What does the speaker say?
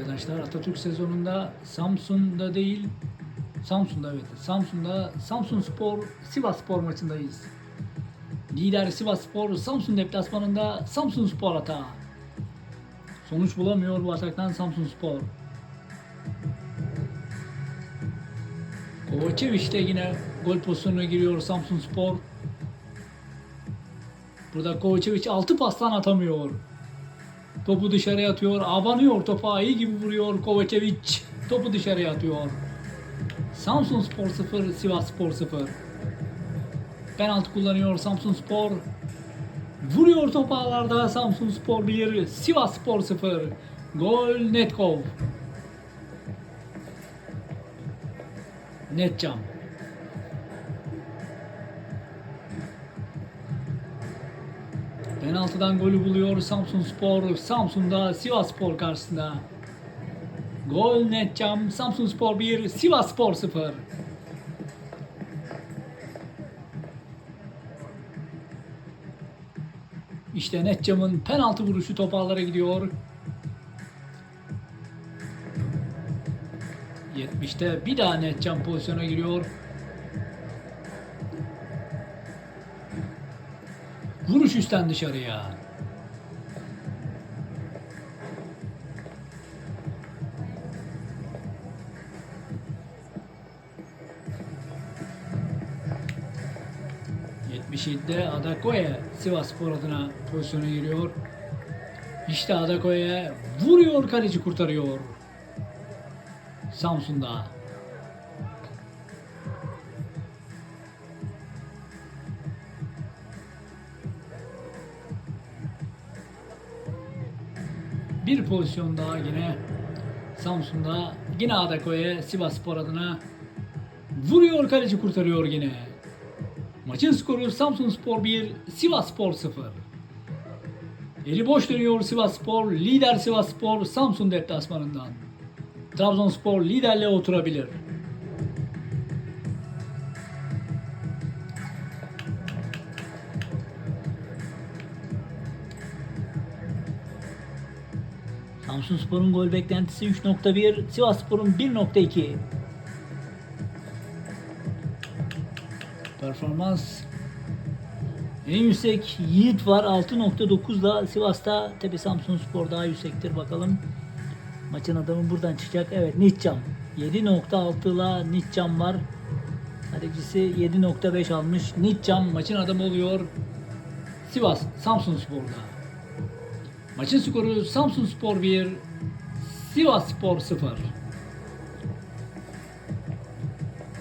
Arkadaşlar Atatürk sezonunda Samsun'da değil Samsun'da evet Samsun'da Samsun Spor Sivas Spor maçındayız. Lider Sivas Spor Samsun deplasmanında Samsun Spor atağı. Sonuç bulamıyor bu ataktan Samsun Spor. Kovacevic de yine gol pozisyonuna giriyor Samsun Spor. Burada Kovacevic 6 pastan atamıyor. Topu dışarıya atıyor. Abanıyor topa. iyi gibi vuruyor Kovacevic. Topu dışarıya atıyor. Samsun Spor 0, Sivas Spor 0. Penaltı kullanıyor Samsun Spor. Vuruyor top ağlarda Samsun Spor 1, Sivas Spor 0. Gol Netkov. Netcam. Penaltıdan golü buluyor Samsun Spor. Samsun'da Sivas Spor karşısında. Gol Netcam. Samsun Spor 1, Sivas Spor 0. İşte Netcam'ın penaltı vuruşu top ağlara gidiyor. 70'te bir daha Netcam pozisyona giriyor. Vuruş üstten dışarıya. ...77'de Adakoye Sivas Spor adına pozisyona giriyor. İşte Adakoye vuruyor kaleci kurtarıyor. Samsun'da. Bir pozisyon daha yine Samsun'da. Yine Adakoye Sivas Spor adına vuruyor kaleci kurtarıyor yine. Maçın skoru Samsun Spor 1, Sivas Spor 0. Eli boş dönüyor Sivas Spor, lider Sivas Spor Samsun deplasmanından. Trabzonspor liderliğe oturabilir. Samsunspor'un gol beklentisi 3.1, Sivasspor'un 1.2. Performans en yüksek Yiğit var 6.9'da Sivas'ta tabi Samsunspor daha yüksektir bakalım. Maçın adamı buradan çıkacak. Evet Nitcam 7.6'la Nitcam var. Kalecisi 7.5 almış. Nitcam maçın adamı oluyor. Sivas Samsunspor'da. Maçın skoru Samsun Spor 1, Sivas Spor 0.